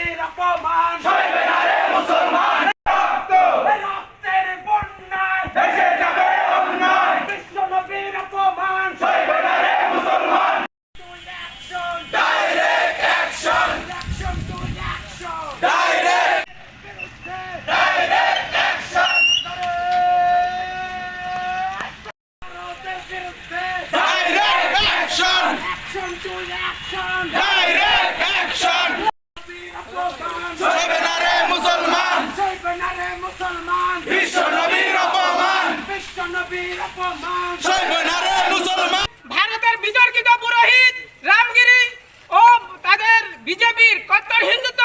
নবীর অপমান সইবে না রে মুসলমান রক্ত রক্তের বন্যায় দেশে যাবে অন্যায় বিশ্ব নবীর অপমান সইবে না রে মুসলমান direct action action to action direct direct action direct action action to action বিজেপির কত হিন্দুত্ব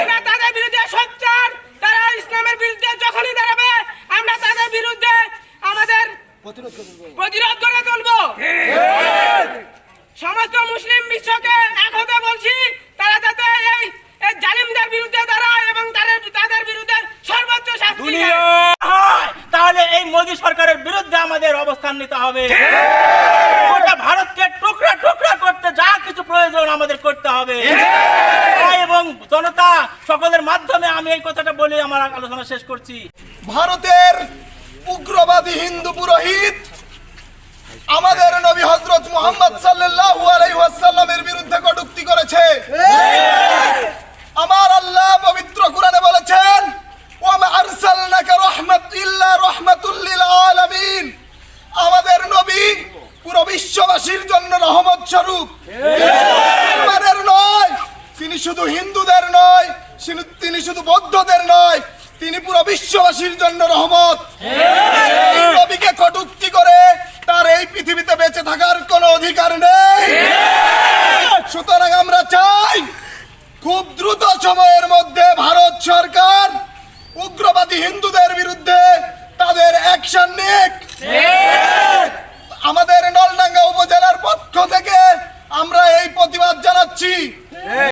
আমরা তাদের বিরুদ্ধে সোচ্চার তারা ইসলামের বিরুদ্ধে যখনই দাঁড়াবে আমরা তাদের বিরুদ্ধে আমাদের প্রতিরোধ করে তুলবো। সমস্ত মুসলিম বিশ্বকে এক হতে বলছি তারা যাতে এই জালিমদের বিরুদ্ধে দাঁড়ায় এবং তাদের তাদের বিরুদ্ধে সর্বোচ্চ শাস্তি তাহলে এই মোদী সরকারের বিরুদ্ধে আমাদের অবস্থান নিতে হবে। আমি এই কথাটা বলে আমার আলোচনা শেষ করছি। ভারতের উগ্রবাদী হিন্দু পুরোহিত আমাদের নবী হজরত মোহাম্মদ সাল্লাল্লাহু আলাইহি ওয়াসাল্লামের বিরুদ্ধে কটূক্তি করেছে। আমার আল্লাহ পবিত্র কোরআনে বলেছেন ওয়ামা আরসালনাকা রাহমাত ইল্লা রাহমাতুল লিল আলামিন। আমাদের নবী পুরো বিশ্ববাসীর জন্য রহমত স্বরূপ। নয় তিনি শুধু হিন্দুদের নয় শুধু বৌদ্ধদের নয় তিনি পুরো বিশ্ববাসীর জন্য রহমত। নবীকে কটুক্তি করে তার এই পৃথিবীতে বেঁচে থাকার কোনো